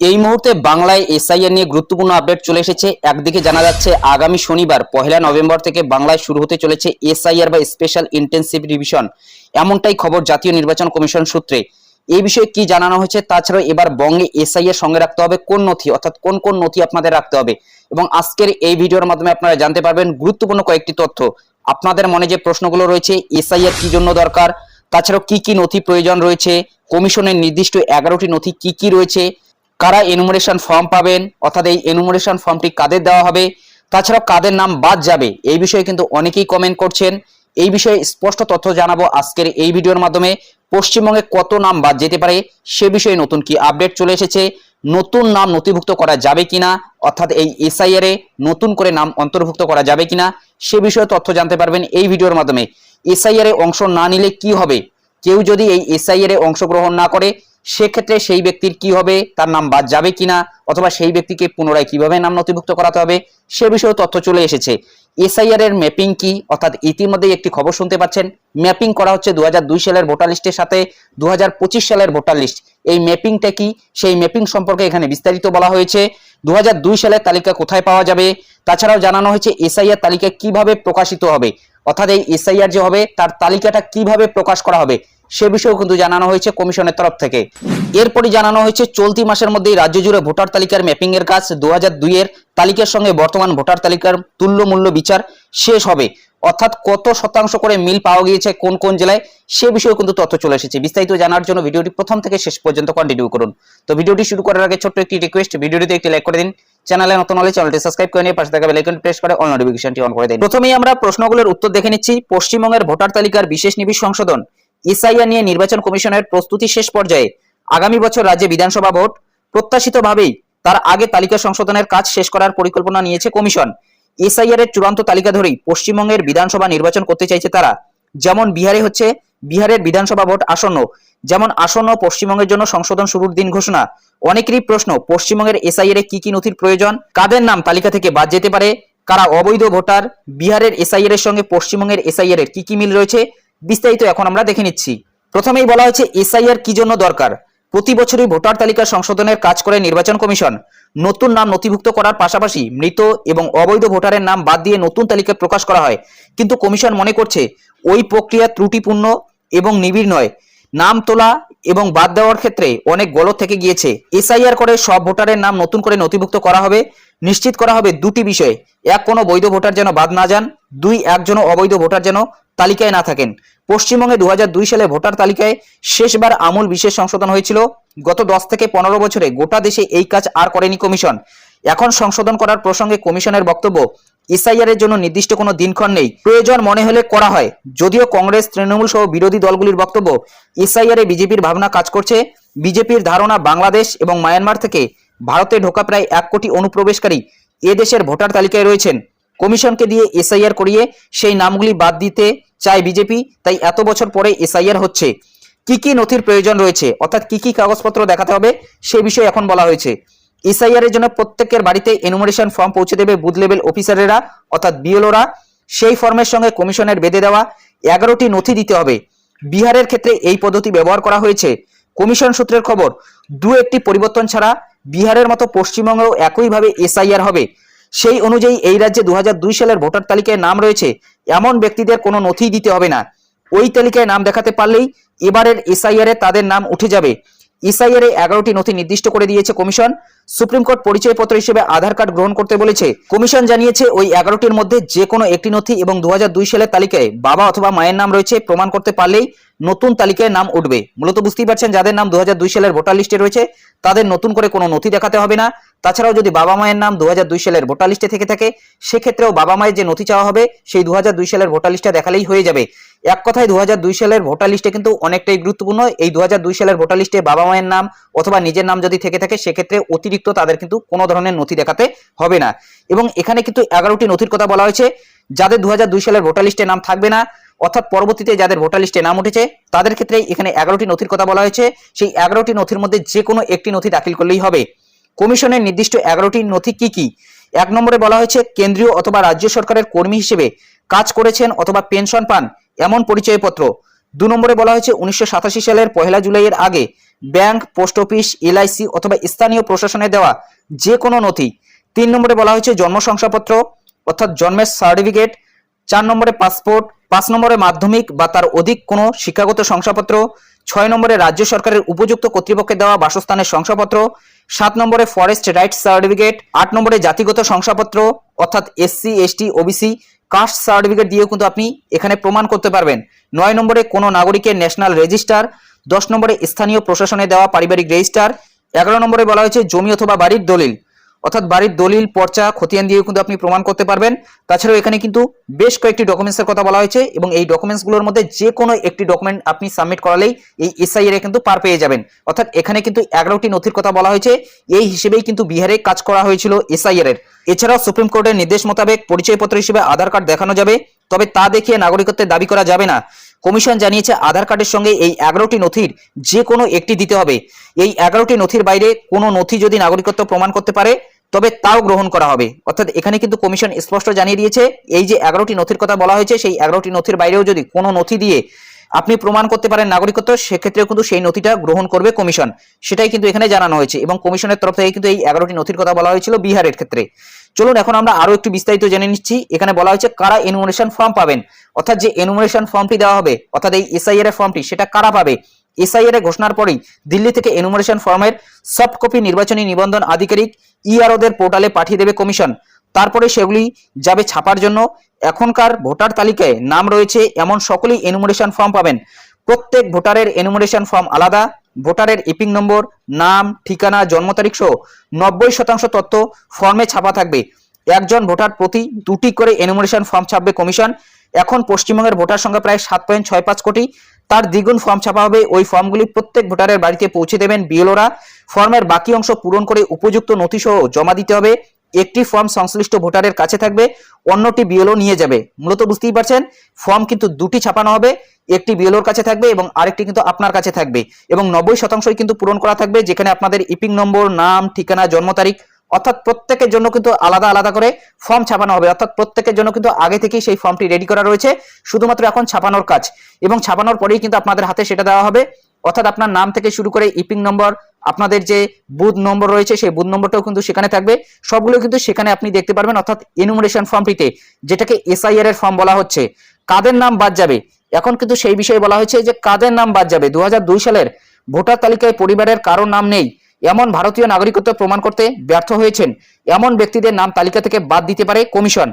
এই মুহূর্তে বাংলায় এসআইআর নিয়ে গুরুত্বপূর্ণ আপডেট চলে এসেছে। একদিকে জানা যাচ্ছে, আগামী শনিবার, পহেলা নভেম্বর থেকে বাংলায় শুরু হতে চলেছে এসআইআর বা স্পেশাল ইন্টেন্সিভ রিভিশন। এমনটাই খবর জাতীয় নির্বাচন কমিশন সূত্রে। এই বিষয়ে কি জানানো হয়েছে, তাছাড়াও এবার বঙ্গে এসআইআর সঙ্গে রাখতে হবে কোন নথি? অর্থাৎ কোন কোন নথি আপনাদের রাখতে হবে? এবং আজকের এই ভিডিওর মাধ্যমে আপনারা জানতে পারবেন গুরুত্বপূর্ণ কয়েকটি তথ্য। আপনাদের মনে যে প্রশ্নগুলো রয়েছে, এসআইআর কি জন্য দরকার? তাছাড়াও কি কি নথি প্রয়োজন রয়েছে? কমিশনের নির্দিষ্ট এগারোটি নথি কি কি রয়েছে? কারা এনুমারেশন ফর্ম পাবেন, অর্থাৎ এই এনুমারেশন ফর্মটি কাদের দেওয়া হবে, তাছাড়াও কাদের নাম বাদ যাবে, এই বিষয়ে কিন্তু অনেকেই কমেন্ট করছেন। এই বিষয়ে স্পষ্ট তথ্য জানাব আজকের এই ভিডিওর মাধ্যমে, পশ্চিমবঙ্গে কত নাম বাদ যেতে পারে, সে বিষয়ে নতুন কি আপডেট চলে এসেছে, নতুন নাম নথিভুক্ত করা যাবে কিনা, অর্থাৎ এই এসআইআর এ নতুন করে নাম অন্তর্ভুক্ত করা যাবে কিনা, সে বিষয়ে তথ্য জানতে পারবেন এই ভিডিওর মাধ্যমে। এসআইআর এ অংশ না নিলে কি হবে? কেউ যদি এই এসআইআর এ অংশগ্রহণ না করে সেক্ষেত্রে সেই ব্যক্তির কি হবে? তার নাম বাদ যাবে কিনা? অথবা সেই ব্যক্তিকে পুনরায় কীভাবে নাম নথিভুক্ত করাতে হবে? সে বিষয়ে তথ্য চলে এসেছে। এসআইআর এর ম্যাপিং কি? অর্থাৎ ইতিমধ্যেই একটি খবর শুনতে পাচ্ছেন। ম্যাপিং করা হচ্ছে দু হাজার দুই সালের ভোটার লিস্টের সাথে দু হাজার পঁচিশ সালের ভোটার লিস্ট। এই ম্যাপিংটা কি? সেই ম্যাপিং সম্পর্কে এখানে বিস্তারিত বলা হয়েছে। দু হাজার দুই সালের তালিকা কোথায় পাওয়া যাবে? তাছাড়াও জানানো হয়েছে এসআইআর তালিকা কীভাবে প্রকাশিত হবে? অর্থাৎ এই এসআইআর যে হবে, তার তালিকাটা কীভাবে প্রকাশ করা হবে? সে বিষয়েও কিন্তু জানানো হয়েছে কমিশনের তরফ থেকে। এরপরই জানানো হয়েছে, চলতি মাসের মধ্যেই রাজ্য জুড়ে ভোটার তালিকার ম্যাপিং এর কাজ দু হাজার দুই এর তালিকার সঙ্গে বর্তমান ভোটার তালিকার তুল্য মূল্য বিচার শেষ হবে। অর্থাৎ কত শতাংশ করে মিল পাওয়া গিয়েছে কোন কোন জেলায়, সে বিষয়ে কিন্তু তথ্য চলে এসেছে। বিস্তারিত জানার জন্য ভিডিওটি প্রথম থেকে শেষ পর্যন্ত কন্টিনিউ করুন। তো ভিডিওটি শুরু করার আগে ছোট্ট একটি রিকোয়েস্ট ভিডিওটিতে একটি লাইক করে দিন। চ্যানেলে নতুন হলে চ্যানেলটি সাবস্ক্রাইব করে নিয়ে পাশে থাকা বেল আইকন প্রেস করে অল নোটিফিকেশনটি অন করে দিন। প্রথমেই আমরা প্রশ্নগুলোর উত্তর দেখে নিচ্ছি। পশ্চিমবঙ্গের ভোটার তালিকার বিশেষ নিবিড় সংশোধন। এসআইআর নিয়ে নির্বাচন কমিশনের প্রস্তুতি শেষ পর্যায়ে আগামী বছর রাজ্যে বিধানসভা ভোট প্রত্যাশিতভাবেই তার আগে তালিকা সংশোধনের কাজ শেষ করার পরিকল্পনা নিয়েছে কমিশন। এসআইআর এর চূড়ান্ত তালিকা ধরেই পশ্চিমবঙ্গের বিধানসভা নির্বাচন করতে চাইছে তারা। যেমন বিহারে হচ্ছে বিহারের বিধানসভা ভোট আসন্ন। যেমন আসন্ন পশ্চিমবঙ্গের জন্য সংশোধন শুরুর দিন ঘোষণা। অনেকেরই প্রশ্ন, পশ্চিমবঙ্গের এসআইআর এ কি কি নথির প্রয়োজন? কাদের নাম তালিকা থেকে বাদ যেতে পারে? কারা অবৈধ ভোটার? বিহারের এসআইআর এর সঙ্গে পশ্চিমবঙ্গের এসআইআর এর কি কি মিল রয়েছে? বিস্তারিত এখন আমরা দেখে নিচ্ছি। প্রথমেই বলা হয়েছে, এসআইআর কি জন্য দরকার? প্রতি বছরই ভোটার তালিকা সংশোধনের কাজ করে নির্বাচন কমিশন। নতুন নাম নথিভুক্ত করার পাশাপাশি মৃত এবং অবৈধ ভোটারের নাম বাদ দিয়ে নতুন তালিকা প্রকাশ করা হয়। কিন্তু কমিশন মনে করছে, ওই প্রক্রিয়া ত্রুটিপূর্ণ এবং নিবিড় নয়। নাম তোলা এবং বাদ দেওয়ার ক্ষেত্রে অনেক গলত থেকে গিয়েছে। এসআইআর করে সব ভোটারের নাম নতুন করে নথিভুক্ত করা হবে। নিশ্চিত করা হবে দুটি বিষয়ে। এক, কোনো বৈধ ভোটার যেন বাদ না যান। দুই, একজনও অবৈধ ভোটার যেন তালিকায় না থাকেন। পশ্চিমবঙ্গে দু সালে ভোটার তালিকায় শেষবার আমূল বিশেষ সংশোধন হয়েছিল। গত দশ থেকে পনেরো বছরে গোটা দেশে এই কাজ আর করেনি কমিশন। এখন সংশোধন করার প্রসঙ্গে কমিশনের বক্তব্য, এসআইআর এর জন্য নির্দিষ্ট কোনো দিনক্ষণ নেই। প্রয়োজন মনে হলে করা হয়। যদিও কংগ্রেস, তৃণমূল সহ বিরোধী দলগুলির বক্তব্য, এসআইআর বিজেপির ভাবনা কাজ করছে। বিজেপির ধারণা বাংলাদেশ এবং মায়ানমার থেকে ভারতে ঢোকা প্রায় এক কোটি অনুপ্রবেশকারী। এ দেশের ভোটার তালিকায় রয়েছেন। কমিশনকে দিয়ে এসআইআর করিয়ে সেই নামগুলি বাদ দিতে চায় বিজেপি, তাই এত বছর পরে এসআইআর হচ্ছে। কি কি নথির প্রয়োজন রয়েছে, অর্থাৎ কি কি কাগজপত্র দেখাতে হবে, সে বিষয়ে এখন বলা হয়েছে। এসআইআর এর জন্য প্রত্যেকের বাড়িতে এনুমারেশন ফর্ম পৌঁছে দেবে বুথ লেভেল অফিসারেরা অর্থাৎ বিএলওরা সেই ফর্মের সঙ্গে কমিশনের বেঁধে দেওয়া এগারোটি নথি দিতে হবে। বিহারের ক্ষেত্রে এই পদ্ধতি ব্যবহার করা হয়েছে। কমিশন সূত্রের খবর, দু একটি পরিবর্তন ছাড়া বিহারের মতো পশ্চিমবঙ্গেও একইভাবে এসআইআর হবে। সেই অনুযায়ী এই রাজ্যে দু হাজার দুই সালের ভোটার তালিকায় নাম রয়েছে, এমন ব্যক্তিদের কোনো নথি দিতে হবে না। ওই তালিকায় নাম দেখাতে পারলেই এবারের এসআইআর এ তাদের নাম উঠে যাবে। এসআইআর এ এগারোটি নথি নির্দিষ্ট করে দিয়েছে কমিশন। সুপ্রিম কোর্ট পরিচয়পত্র হিসেবে আধার কার্ড গ্রহণ করতে বলেছে। কমিশন জানিয়েছে, ওই এগারোটির মধ্যে যে কোনো একটি নথি এবং দু সালের তালিকায় বাবা অথবা মায়ের নাম রয়েছে, প্রমাণ করতে পারলেই নতুন তালিকায় নাম উঠবে। মূলত বুঝতেই পারছেন, যাদের নাম দু সালের ভোটার লিস্টে রয়েছে, তাদের নতুন করে কোনো নথি দেখাতে হবে না। তাছাড়াও যদি বাবা মায়ের নাম দু সালের ভোটার লিস্টে থেকে থাকে, সেক্ষেত্রেও বাবা মায়ের যে নথি চাওয়া হবে, সেই দু সালের ভোটার লিস্টে দেখালেই হয়ে যাবে। এক কথায় দু সালের ভোটার লিস্টে কিন্তু অনেকটাই গুরুত্বপূর্ণ। এই দু সালের ভোটার লিস্টে বাবা মায়ের নাম অথবা নিজের নাম যদি থেকে থাকে, সেক্ষেত্রে অতিরিক্ত তাদের কিন্তু কোনো ধরনের নথি দেখাতে হবে না। এবং এখানে কিন্তু এগারোটি নথির কথা বলা হয়েছে, যাদের দু সালের ভোটার লিস্টে নাম থাকবে না, অর্থাৎ পরবর্তীতে যাদের ভোটার লিস্টে নাম উঠেছে, তাদের ক্ষেত্রে এখানে এগারোটি নথির কথা বলা হয়েছে। সেই এগারোটি নথির মধ্যে যে কোনো একটি নথি দাখিল করলেই হবে। কমিশনের নির্দিষ্ট এগারোটি নথি কি কি? এক নম্বরে বলা হয়েছে, কেন্দ্রীয় অথবা রাজ্য সরকারের কর্মী হিসেবে কাজ করেছেন অথবা পেনশন পান, এমন পরিচয়পত্র। দু নম্বরে বলা হয়েছে, উনিশশো সাতাশি সালের পহেলা জুলাইয়ের আগে ব্যাংক, পোস্ট অফিস, এলআইসি অথবা স্থানীয় প্রশাসনে দেওয়া যে কোনো নথি। তিন নম্বরে বলা হয়েছে জন্ম শংসাপত্র, অর্থাৎ জন্মের সার্টিফিকেট, চার নম্বরে পাসপোর্ট, পাঁচ নম্বরে মাধ্যমিক বা তার অধিক কোনো শিক্ষাগত শংসাপত্র, ছয় নম্বরে রাজ্য সরকারের উপযুক্ত কর্তৃপক্ষে দেওয়া বাসস্থানের শংসাপত্র, সাত নম্বরে ফরেস্ট রাইট সার্টিফিকেট, আট নম্বরে জাতিগত শংসাপত্র, অর্থাৎ SC ST OBC caste certificate দিয়েও কিন্তু আপনি এখানে প্রমাণ করতে পারবেন। নয় নম্বরে কোনো নাগরিকের ন্যাশনাল রেজিস্টার দশ নম্বরে স্থানীয় প্রশাসনে দেওয়া পারিবারিক রেজিস্টার, এগারো নম্বরে বলা হয়েছে জমি অথবা বাড়ির দলিল। অর্থাৎ বাড়ির দলিল, পর্চা, খতিয়ান দিয়ে কিন্তু আপনি প্রমাণ করতে পারবেন। তাছাড়াও এখানে কিন্তু বেশ কয়েকটি ডকুমেন্টসের কথা বলা হয়েছে এবং এই ডকুমেন্টসগুলোর মধ্যে যে কোনো একটি ডকুমেন্ট আপনি সাবমিট করালেই এই এসআইআর এ কিন্তু পার পেয়ে যাবেন। অর্থাৎ এখানে কিন্তু এগারোটি নথির কথা বলা হয়েছে। এই হিসেবেই কিন্তু বিহারে কাজ করা হয়েছিল এসআইআর এর এছাড়াও সুপ্রিম কোর্টের নির্দেশ মোতাবেক পরিচয়পত্র হিসেবে আধার কার্ড দেখানো যাবে, তবে তা দেখিয়ে নাগরিকত্বের দাবি করা যাবে না। কমিশন জানিয়েছে আধার কার্ডের সঙ্গে এই এগারোটি নথির যে কোনো একটি দিতে হবে। এই এগারোটি নথির বাইরে কোনো নথি যদি নাগরিকত্ব প্রমাণ করতে পারে, তবে তাও গ্রহণ করা হবে। অর্থাৎ এখানে কিন্তু কমিশন স্পষ্ট জানিয়ে দিয়েছে, এই যে এগারোটি নথির কথা বলা হয়েছে, সেই এগারোটি নথির বাইরেও যদি কোনো নথি দিয়ে আপনি প্রমাণ করতে পারেন নাগরিকত্ব, সেক্ষেত্রেও কিন্তু সেই নথিটা গ্রহণ করবে কমিশন। সেটাই কিন্তু এখানে জানানো হয়েছে এবং কমিশনের তরফ থেকে কিন্তু এই এগারোটি নথির কথা বলা হয়েছিল বিহারের ক্ষেত্রে। চলুন, এখন আমরা আরও একটু বিস্তারিত জেনে নিচ্ছি। এখানে বলা হয়েছে কারা এনুমারেশন ফর্ম পাবেন? অর্থাৎ যে এনুমারেশন ফর্মটি দেওয়া হবে, অর্থাৎ এই এসআইআর এর ফর্মটি সেটা কারা পাবে? এসআইআর ঘোষণার পরেই দিল্লি থেকে এনুমারেশন ফর্মের সফট কপি নির্বাচনী নিবন্ধন আধিকারিক ইআরওদের পোর্টালে পাঠিয়ে দেবে কমিশন। তারপরে সেগুলি যাবে ছাপার জন্য। এখনকার ভোটার তালিকায় নাম রয়েছে, এমন সকলেই এনুমারেশন ফর্ম পাবেন। প্রত্যেক ভোটারের এনুমারেশন ফর্ম আলাদা। ভোটারের ইপিং নম্বর, নাম, ঠিকানা, জন্ম তারিখ সহ নব্বই শতাংশ তথ্য ফর্মে ছাপা থাকবে। একজন ভোটার প্রতি দুটি করে এনুমারেশন ফর্ম ছাপবে কমিশন এখন পশ্চিমবঙ্গের ভোটার সংখ্যা প্রায় সাত পয়েন্ট ছয় পাঁচ কোটি। তার দ্বিগুণ ফর্ম ছাপা হবে। ওই ফর্মগুলি প্রত্যেক ভোটারের বাড়িতে পৌঁছে দেবেন বিএলওরা। ফর্মের বাকি অংশ পূরণ করে উপযুক্ত নথি সহ জমা দিতে হবে। একটি ফর্ম সংশ্লিষ্ট ভোটারের কাছে থাকবে, অন্যটি বিএলও নিয়ে যাবে। মূলত বুঝতেই পারছেন ফর্ম কিন্তু দুটি ছাপানো হবে, একটি বিএলওর কাছে থাকবে এবং আরেকটি কিন্তু আপনার কাছে থাকবে। এবং নব্বই শতাংশই কিন্তু পূরণ করা থাকবে, যেখানে আপনাদের ইপিং নম্বর, নাম, ঠিকানা, জন্ম তারিখ, অর্থাৎ প্রত্যেকের জন্য কিন্তু আলাদা আলাদা করে ফর্ম ছাপানো হবে। অর্থাৎ প্রত্যেকের জন্য কিন্তু আগে থেকেই সেই ফর্মটি রেডি করা রয়েছে, শুধুমাত্র এখন ছাপানোর কাজ। এবং ছাপানোর পরেই কিন্তু আপনাদের হাতে সেটা দেওয়া হবে। অর্থাৎ আপনার নাম থেকে শুরু করে ইপিং নম্বর, আপনাদের যে বুথ নম্বর রয়েছে সেই বুথ নম্বরটাও কিন্তু সেখানে থাকবে। সবগুলো কিন্তু সেখানে আপনি দেখতে পারবেন, অর্থাৎ এনুমারেশন ফর্মটিতে যেটাকে এসআইআর এর ফর্ম বলা হচ্ছে। কাদের নাম বাদ যাবে? এখন কিন্তু সেই বিষয়ে বলা হয়েছে যে কাদের নাম বাদ যাবে? দু সালের ভোটার তালিকায় পরিবারের কারও নাম নেই। এমন ভারতীয় নাগরিকত্ব প্রমাণ করতে ব্যর্থ হয়েছেন। এমন ব্যক্তিদের নাম তালিকা থেকে বাদ দিতে পারে কমিশন।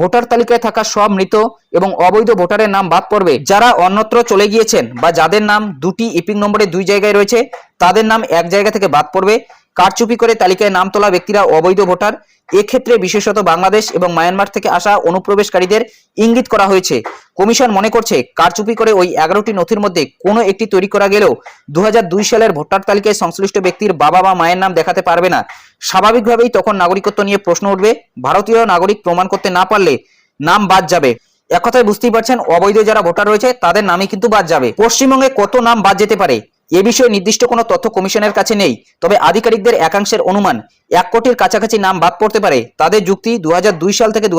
ভোটার তালিকায় থাকা সব মৃত এবং অবৈধ ভোটারের নাম বাদ পড়বে। যারা অন্যত্র চলে গিয়েছেন বা যাদের নাম দুটি ইপিং নম্বরে দুই জায়গায় রয়েছে, তাদের নাম এক জায়গা থেকে বাদ পড়বে। কারচুপি করে তালিকায় নাম তোলা ব্যক্তিরা অবৈধ ভোটার। এক্ষেত্রে বিশেষত বাংলাদেশ এবং মায়ানমার থেকে আসা অনুপ্রবেশকারীদের ইঙ্গিত করা হয়েছে। কমিশন মনে করছে, কারচুপি করে ওই এগারোটি নথির মধ্যে কোনো একটি তৈরি করা গেলেও দুহাজার দুই সালের ভোটার তালিকায় সংশ্লিষ্ট ব্যক্তির বাবা বা মায়ের নাম দেখাতে পারবে না। স্বাভাবিকভাবেই তখন নাগরিকত্ব নিয়ে প্রশ্ন উঠবে। ভারতীয় নাগরিক প্রমাণ করতে না পারলে নাম বাদ যাবে। এক কথায় বুঝতেই পারছেন, অবৈধ যারা ভোটার রয়েছে, তাদের নামই কিন্তু বাদ যাবে। পশ্চিমবঙ্গে কত নাম বাদ যেতে পারে? এ বিষয়ে নির্দিষ্ট কোনো তথ্য কমিশনের কাছে নেই, তবে আধিকারিকদের একাংশের অনুমান, এক কোটির কাছাকাছি নাম বাদ পড়তে পারে। তাদের যুক্তি দু সাল থেকে দু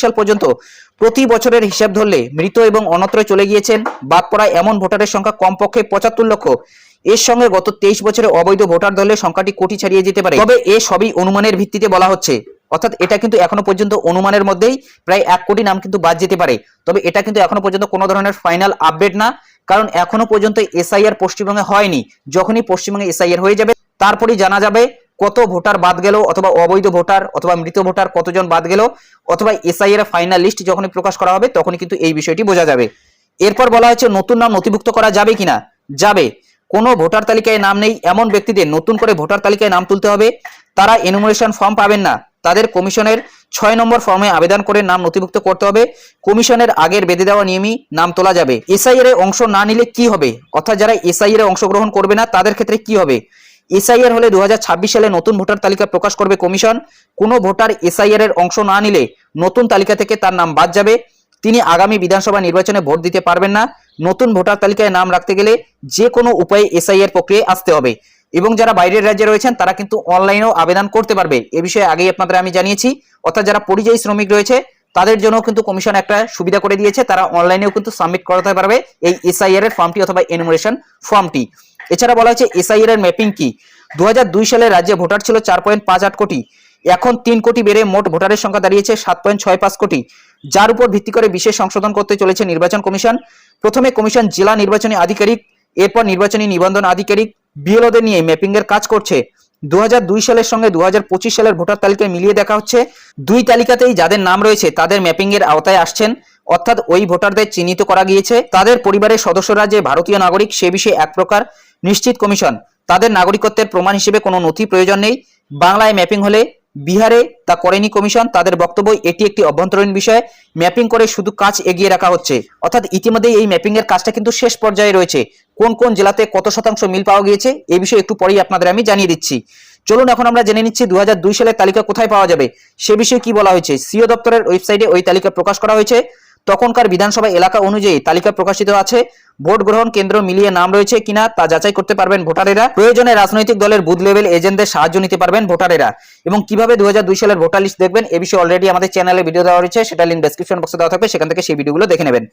সাল পর্যন্ত প্রতি বছরের হিসাব ধরলে মৃত এবং অন্যত্র চলে গিয়েছেন, বাদ পড়া এমন ভোটারের সংখ্যা কমপক্ষে পঁচাত্তর লক্ষ। এর সঙ্গে গত তেইশ বছরে অবৈধ ভোটার ধরলে সংখ্যাটি কোটি ছাড়িয়ে যেতে পারে। তবে এ সবই অনুমানের ভিত্তিতে বলা হচ্ছে। অর্থাৎ এটা কিন্তু এখনও পর্যন্ত অনুমানের মধ্যেই প্রায় এক কোটি নাম কিন্তু বাদ যেতে পারে। তবে এটা কিন্তু এখনও পর্যন্ত কোনো ধরনের ফাইনাল আপডেট না। কারণ এখনও পর্যন্ত এসআইআর পশ্চিমবঙ্গে হয়নি। যখনই পশ্চিমবঙ্গে এসআইআর হয়ে যাবে, তারপরেই জানা যাবে কত ভোটার বাদ গেল অথবা অবৈধ ভোটার অথবা মৃত ভোটার কতজন বাদ গেল অথবা এসআইআর ফাইনাল লিস্ট যখনই প্রকাশ করা হবে, তখনই কিন্তু এই বিষয়টি বোঝা যাবে। এরপর বলা হয়েছে নতুন নাম নথিভুক্ত করা যাবে কিনা? যাবে। কোনো ভোটার তালিকায় নাম নেই, এমন ব্যক্তিদের নতুন করে ভোটার তালিকায় নাম তুলতে হবে। তারা এনুমারেশন ফর্ম পাবেন না। তাদের কমিশনের ছয় নম্বর ফর্মে আবেদন করে নাম নথিভুক্ত করতে হবে। কমিশনের আগের বেঁধে দেওয়া নিয়মই নাম তোলা যাবে। এসআইআর এর অংশ না নিলে কি হবে? অর্থাৎ যারা এসআইআর এ অংশগ্রহণ করবে না, তাদের ক্ষেত্রে কি হবে? এসআইআর হলে দু হাজার ছাব্বিশ সালে নতুন ভোটার তালিকা প্রকাশ করবে কমিশন। কোনো ভোটার এসআইআর এর অংশ না নিলে নতুন তালিকা থেকে তার নাম বাদ যাবে। তিনি আগামী বিধানসভা নির্বাচনে ভোট দিতে পারবেন না। নতুন ভোটার তালিকায় নাম রাখতে গেলে যে কোনো উপায়ে এসআইআর প্রক্রিয়ায় আসতে হবে। এবং যারা বাইরের রাজ্যে রয়েছেন, তারা কিন্তু অনলাইনেও আবেদন করতে পারবে। এ বিষয়ে আগেই আপনাদের আমি জানিয়েছি। অর্থাৎ যারা পরিযায়ী শ্রমিক রয়েছে, তাদের জন্য কিন্তু কমিশন একটা সুবিধা করে দিয়েছে। তারা অনলাইনেও কিন্তু সাবমিট করাতে পারবে এই এসআইআর এর ফর্মটি অথবা এনুমারেশন ফর্মটি এছাড়া বলা হয়েছে এসআইআর এর ম্যাপিং কি? দু সালে রাজ্যে ভোটার ছিল চার পয়েন্ট পাঁচ আট কোটি। এখন তিন কোটি বেড়ে মোট ভোটারের সংখ্যা দাঁড়িয়েছে সাত পয়েন্ট ছয় পাঁচ কোটি। যার উপর ভিত্তি করে বিশেষ সংশোধন করতে চলেছে নির্বাচন কমিশন। প্রথমে কমিশন জেলা নির্বাচনী আধিকারিক, এরপর নির্বাচনী নিবন্ধন আধিকারিক বিএলওদের নিয়ে ম্যাপিং এর কাজ করছে। দু হাজার দুই সালের সঙ্গে দুহাজার পঁচিশ সালের ভোটার তালিকায় মিলিয়ে দেখা হচ্ছে। দুই তালিকাতেই যাদের নাম রয়েছে, তাদের ম্যাপিং এর আওতায় আসছেন। অর্থাৎ ওই ভোটারদের চিহ্নিত করা গিয়েছে। তাদের পরিবারের সদস্যরা যে ভারতীয় নাগরিক, সে বিষয়ে এক প্রকার নিশ্চিত কমিশন। তাদের নাগরিকত্বের প্রমাণ হিসেবে কোনো নথি প্রয়োজন নেই। বাংলায় ম্যাপিং হলে বিহারে তা করেনি কমিশন, তাদের বক্তব্য এটি একটি অভ্যন্তরীণ বিষয়। ম্যাপিং করে শুধু কাজ এগিয়ে রাখা হচ্ছে। অর্থাৎ ইতিমধ্যেই এই ম্যাপিং এর কাজটা কিন্তু শেষ পর্যায়ে রয়েছে। কোন কোন জেলাতে কত শতাংশ মিল পাওয়া গিয়েছে এই বিষয়ে একটু পরেই আপনাদের আমি জানিয়ে দিচ্ছি। চলুন এখন আমরা জেনে নিচ্ছি দু হাজার দুই সালের তালিকা কোথায় পাওয়া যাবে। সে বিষয়ে কি বলা হয়েছে? সিও দপ্তরের ওয়েবসাইটে ওই তালিকা প্রকাশ করা হয়েছে। তখনকার বিধানসভা এলাকা অনুযায়ী তালিকা প্রকাশিত আছে। ভোট গ্রহণ কেন্দ্র মিলিয়ে নাম রয়েছে কিনা তা যাচাই করতে পারবেন ভোটারেরা। প্রয়োজনে রাজনৈতিক দলের বুথ লেভেল এজেন্টদের সাহায্য নিতে পারবেন ভোটারেরা। এবং কীভাবে দু হাজার দুই সালের ভোটার লিস্ট দেখবেন, এ বিষয়ে অলরেডি আমাদের চ্যানেলে ভিডিও দেওয়া রয়েছে, সেটা লিঙ্ক ডেসক্রিপশন বক্সে দেওয়া থাকবে, সেখান থেকে সেই ভিডিওগুলো দেখে নেবেন।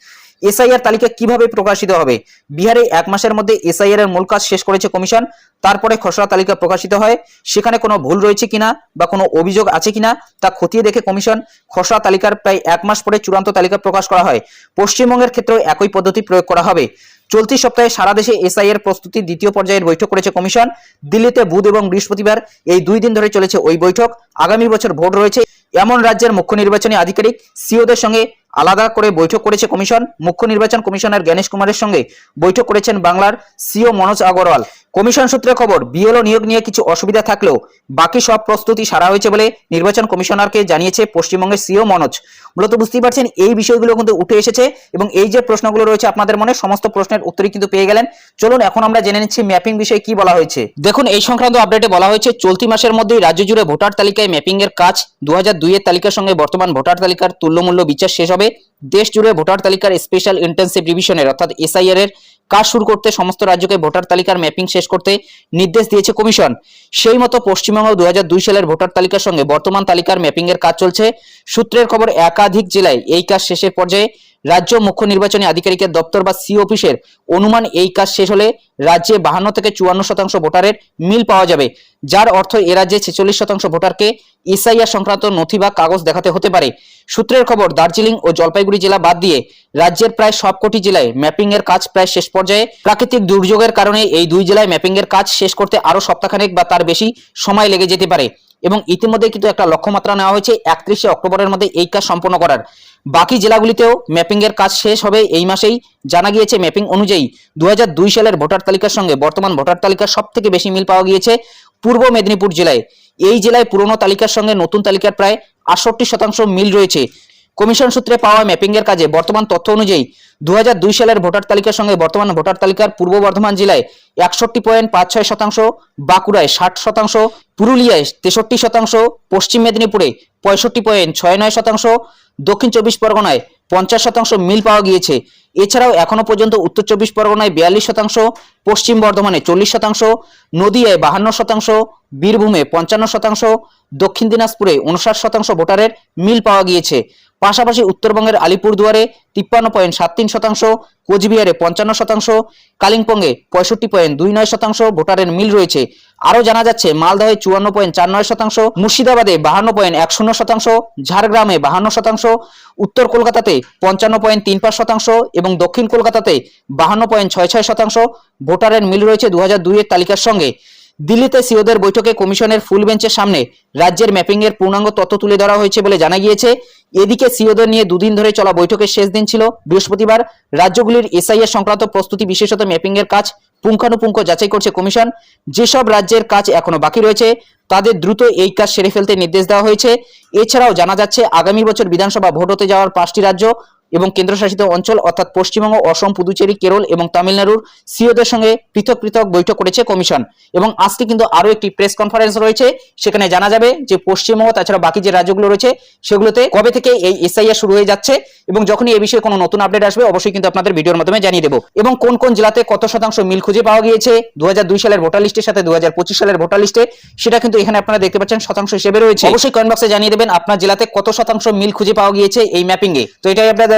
এসআইআর তালিকা কীভাবে প্রকাশিত হবে? বিহারে এক মাসের মধ্যে এসআইআর এর মূল কাজ শেষ করেছে কমিশন, তারপরে খসড়া তালিকা প্রকাশিত হয়, সেখানে কোনো ভুল রয়েছে কিনা বা কোনো অভিযোগ আছে কিনা তা খতিয়ে দেখে কমিশন, খসড়া তালিকার প্রায় এক মাস পরে চূড়ান্ত তালিকা প্রকাশ করা হয়। পশ্চিমবঙ্গের ক্ষেত্রেও একই পদ্ধতি প্রয়োগ করা হবে। চলতি সপ্তাহে সারা দেশে এসআই এর প্রস্তুতি দ্বিতীয় পর্যায়ের বৈঠক করেছে কমিশন। দিল্লিতে বুধ এবং বৃহস্পতিবার এই দুই দিন ধরে চলেছে ওই বৈঠক। আগামী বছর ভোট রয়েছে। এমন রাজ্যের মুখ্য নির্বাচনী আধিকারিক সিওদের সঙ্গে আলাদা করে বৈঠক করেছে কমিশন। মুখ্য নির্বাচন কমিশনার জ্ঞানেশ কুমারের সঙ্গে বৈঠক করেছেন বাংলার সিও মনোজ আগরওয়াল। কমিশন সূত্রে খবর, বিএলও নিয়োগ নিয়ে কিছু অসুবিধা থাকলেও বাকি সব প্রস্তুতি সারা হয়েছে বলে নির্বাচন কমিশনারকে জানিয়েছে পশ্চিমবঙ্গের সিও মনোজ। মূলত বুঝতেই পারছেন, এই বিষয়গুলো কিন্তু উঠে এসেছে এবং এই যে প্রশ্নগুলো রয়েছে আপনাদের মনে, সমস্ত প্রশ্নের উত্তরই কিন্তু পেয়ে গেলেন। চলুন, এখন আমরা জেনে নিচ্ছি ম্যাপিং বিষয়ে কি বলা হয়েছে। দেখুন, এই সংক্রান্ত আপডেটে বলা হয়েছে, চলতি মাসের মধ্যেই রাজ্য জুড়ে ভোটার তালিকায় ম্যাপিং এর কাজ দু হাজার দুই এর তালিকার সঙ্গে বর্তমান ভোটার তালিকার তুল্যমূল্য বিচার শেষ হবে। দেশ জুড়ে ভোটার তালিকার স্পেশাল ইন্টেন্সিভ রিভিশনের অর্থাৎ এসআইআর এর কাজ শুরু করতে সমস্ত রাজ্যকে ভোটার তালিকার ম্যাপিং শেষ করতে নির্দেশ দিয়েছে কমিশন। সেই মতো পশ্চিমবঙ্গ দুই হাজার দুই সালের ভোটার তালিকার সঙ্গে বর্তমান তালিকার ম্যাপিং এর কাজ চলছে। সূত্রের খবর একাধিক জেলায় এই কাজ শেষের পর্যায়ে রাজ্য মুখ্য নির্বাচনী আধিকারিকের দপ্তর বা সি অফিসের অনুমান এই কাজ শেষ হলে রাজ্যে বাহান্ন থেকে চুয়ান্ন শতাংশ ভোটারের মিল পাওয়া যাবে, যার অর্থ এ রাজ্যে ছেচল্লিশ শতাংশ ভোটারকে এসআইআর সংক্রান্ত নথি বা কাগজ দেখাতে হতে পারে। সূত্রের খবর, দার্জিলিং ও জলপাইগুড়ি জেলা বাদ দিয়ে রাজ্যের প্রায় সবকটি জেলায় ম্যাপিং এর কাজ প্রায় শেষ পর্যায়ে। প্রাকৃতিক দুর্যোগের কারণে এই দুই জেলায় ম্যাপিং এর কাজ শেষ করতে আরও সপ্তাহখানেক বা তার বেশি সময় লেগে যেতে পারে এবং ইতিমধ্যে কিন্তু একটা লক্ষ্যমাত্রা নেওয়া হয়েছে, একত্রিশে অক্টোবরের মধ্যে এই কাজ সম্পন্ন করার। বাকি জেলাগুলিতেও ম্যাপিংয়ের কাজ শেষ হবে এই মাসেই। জানা গিয়েছে, ম্যাপিং অনুযায়ী দু হাজার দুই সালের ভোটার তালিকার সঙ্গে বর্তমান ভোটার তালিকার সব থেকে বেশি মিল পাওয়া গিয়েছে পূর্ব মেদিনীপুর জেলায়। এই জেলায় পুরনো তালিকার সঙ্গে নতুন তালিকার প্রায় আটষট্টি শতাংশ মিল রয়েছে। কমিশন সূত্রে পাওয়া ম্যাপিং এর কাজে বর্তমান তথ্য অনুযায়ী দু হাজার দুই সালের ভোটার তালিকার সঙ্গে বর্তমান ভোটার তালিকার পূর্ব বর্ধমান জেলায় একষট্টি পয়েন্ট পাঁচ ছয় শতাংশ, বাঁকুড়ায় ষাট শতাংশ, পুরুলিয়ায় তেষট্টি শতাংশ, পশ্চিম মেদিনীপুরে পঁয়ষট্টি পয়েন্ট ছয় নয় শতাংশ, দক্ষিণ চব্বিশ পরগনায় পঞ্চাশ শতাংশ মিল পাওয়া গিয়েছে। এছাড়াও এখনও পর্যন্ত উত্তর চব্বিশ পরগনায় বিয়াল্লিশ শতাংশ, পশ্চিম বর্ধমানে চল্লিশ শতাংশ, নদিয়ায় বাহান্ন শতাংশ, বীরভূমে পঞ্চান্ন শতাংশ, দক্ষিণ দিনাজপুরে উনষাট শতাংশ ভোটারের মিল পাওয়া গিয়েছে। পাশাপাশি উত্তরবঙ্গের আলিপুরদুয়ারে তিপ্পান্ন পয়েন্ট সাত তিন শতাংশ, কোচবিহারে পঞ্চান্ন শতাংশ, কালিম্পংয়ে পঁয়ষট্টি পয়েন্ট দুই নয় শতাংশ, ভোটারের মিল রয়েছে। আরও জানা যাচ্ছে, মালদহে চুয়ান্ন পয়েন্ট চার নয় শতাংশ, মুর্শিদাবাদে বাহান্ন পয়েন্ট এক শূন্য শতাংশ, ঝাড়গ্রামে বাহান্ন শতাংশ, উত্তর কলকাতাতে পঞ্চান্ন পয়েন্ট তিন পাঁচ শতাংশ এবং দক্ষিণ কলকাতাতে বাহান্ন পয়েন্ট ছয় ছয় শতাংশ, ভোটারের মিল রয়েছে দু হাজার দুইয়ের তালিকার সঙ্গে। দিল্লিতে সিওদের বৈঠকে কমিশনের ফুল বেঞ্চের সামনে রাজ্যের ম্যাপিং এর পূর্ণাঙ্গ তথ্য তুলে ধরা হয়েছে বলে জানা গিয়েছে। এদিকে সিওদের নিয়ে দুদিন ধরে চলা বৈঠকের শেষ দিন ছিল। বৃহস্পতিবার রাজ্যগুলির এসআইএর সংক্রান্ত প্রস্তুতি বিশেষত ম্যাপিং এর কাজ পুঙ্খানুপুঙ্খ যাচাই করছে কমিশন। যেসব রাজ্যের কাজ এখনও বাকি রয়েছে, তাদের দ্রুত এই কাজ সেরে ফেলতে নির্দেশ দেওয়া হয়েছে। এছাড়াও জানা যাচ্ছে, আগামী বছর বিধানসভা ভোট হতে যাওয়ার পাঁচটি রাজ্য এবং কেন্দ্রশাসিত অঞ্চল অর্থাৎ পশ্চিমবঙ্গ অসম পুদুচেরি কেরল এবং তামিলনাড়ুর সিওদের সঙ্গে পৃথক পৃথক বৈঠক করেছে কমিশন। এবং আজকে কিন্তু আরও একটি প্রেস কনফারেন্স রয়েছে সেখানে জানা যাবে যে পশ্চিমবঙ্গ তাছাড়া বাকি যে রাজ্যগুলো রয়েছে সেগুলোতে কবে থেকে এই এসআইআর শুরু হয়ে যাচ্ছে এবং যখনই এই বিষয়ে কোনো নতুন আপডেট আসবে অবশ্যই কিন্তু আপনাদের ভিডিওর মাধ্যমে জানিয়ে দেবো। এবং কোন কোন জেলাতে কত শতাংশ মিল খুঁজে পাওয়া গিয়েছে দু হাজার দুই সালের ভোটার লিস্টের সাথে দু হাজার পঁচিশ সালের ভোটার লিস্টে সেটা কিন্তু এখানে আপনারা দেখতে পাচ্ছেন শতাংশ হিসেবে রয়েছে। অবশ্যই কমেন্ট বক্সে জানিয়ে দেবেন আপনার জেলাতে কত শতাংশ মিল খুঁজে পাওয়া গিয়েছে এই ম্যাপিংয়ে। তো এটাই আপনাদের